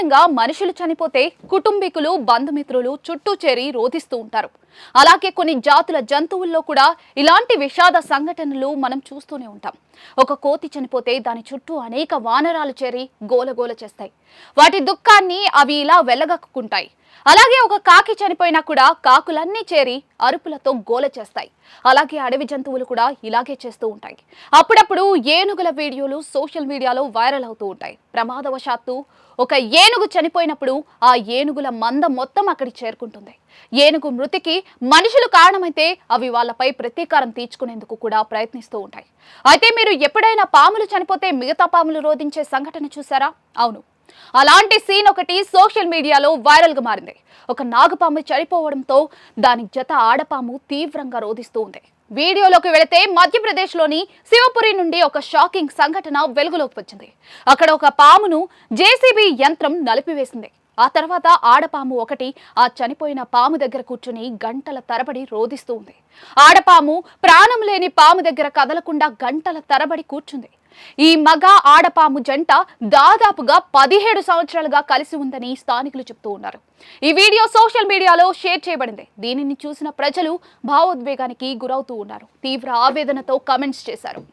సాధారణంగా మనుషులు చనిపోతే కుటుంబీకులు బంధుమిత్రులు చుట్టూ చేరి రోధిస్తూ ఉంటారు. అలాగే కొన్ని జాతుల జంతువుల్లో కూడా ఇలాంటి విషాద సంఘటనలు మనం చూస్తూనే ఉంటాం. ఒక కోతి చనిపోతే దాని చుట్టూ అనేక వానరాలు చేరి గోలగోల చేస్తాయి. వాటి దుఃఖాన్ని అవి ఇలా వెళ్ళగక్కుంటాయి అలాగే ఒక కాకి చనిపోయినా కూడా కాకులన్నీ చేరి అరుపులతో గోల చేస్తాయి. అలాగే అడవి జంతువులు కూడా ఇలాగే చేస్తూ ఉంటాయి. అప్పుడప్పుడు ఏనుగుల వీడియోలు సోషల్ మీడియాలో వైరల్ అవుతూ ఉంటాయి. ప్రమాదవశాత్తు ఒక ఏనుగు చనిపోయినప్పుడు ఆ ఏనుగుల మంద మొత్తం అక్కడికి చేరుకుంటుంది. ఏనుగు మృతికి మనుషులు కారణమైతే అవి వాళ్ళపై ప్రతీకారం తీర్చుకునేందుకు కూడా ప్రయత్నిస్తూ ఉంటాయి. అయితే మీరు ఎప్పుడైనా పాములు చనిపోతే మిగతా పాములు రోధించే సంఘటన చూసారా? అవును. అలాంటి సీన్ ఒకటి సోషల్ మీడియాలో వైరల్గా మారింది. ఒక నాగుపాము చనిపోవడంతో దాని జత ఆడపాము తీవ్రంగా రోధిస్తూ ఉంది. వీడియోలోకి వెళితే మధ్యప్రదేశ్లోని శివపురి నుండి ఒక షాకింగ్ సంఘటన వెలుగులోకి వచ్చింది. అక్కడ ఒక పామును జేసీబీ యంత్రం నలిపివేసింది. ఆ తర్వాత ఆడపాము ఒకటి ఆ చనిపోయిన పాము దగ్గర కూర్చుని గంటల తరబడి రోధిస్తూ ఉంది. ఆడపాము ప్రాణం లేని పాము దగ్గర కదలకుండా గంటల తరబడి కూర్చుంది. ఈ మగ ఆడపాము జంట దాదాపుగా పదిహేడు సంవత్సరాలుగా కలిసి ఉందని స్థానికులు చెప్తూ ఉన్నారు. ఈ వీడియో సోషల్ మీడియాలో షేర్ చేయబడింది. దీనిని చూసిన ప్రజలు భావోద్వేగానికి గురవుతూ ఉన్నారు. తీవ్ర ఆవేదనతో కమెంట్స్ చేశారు.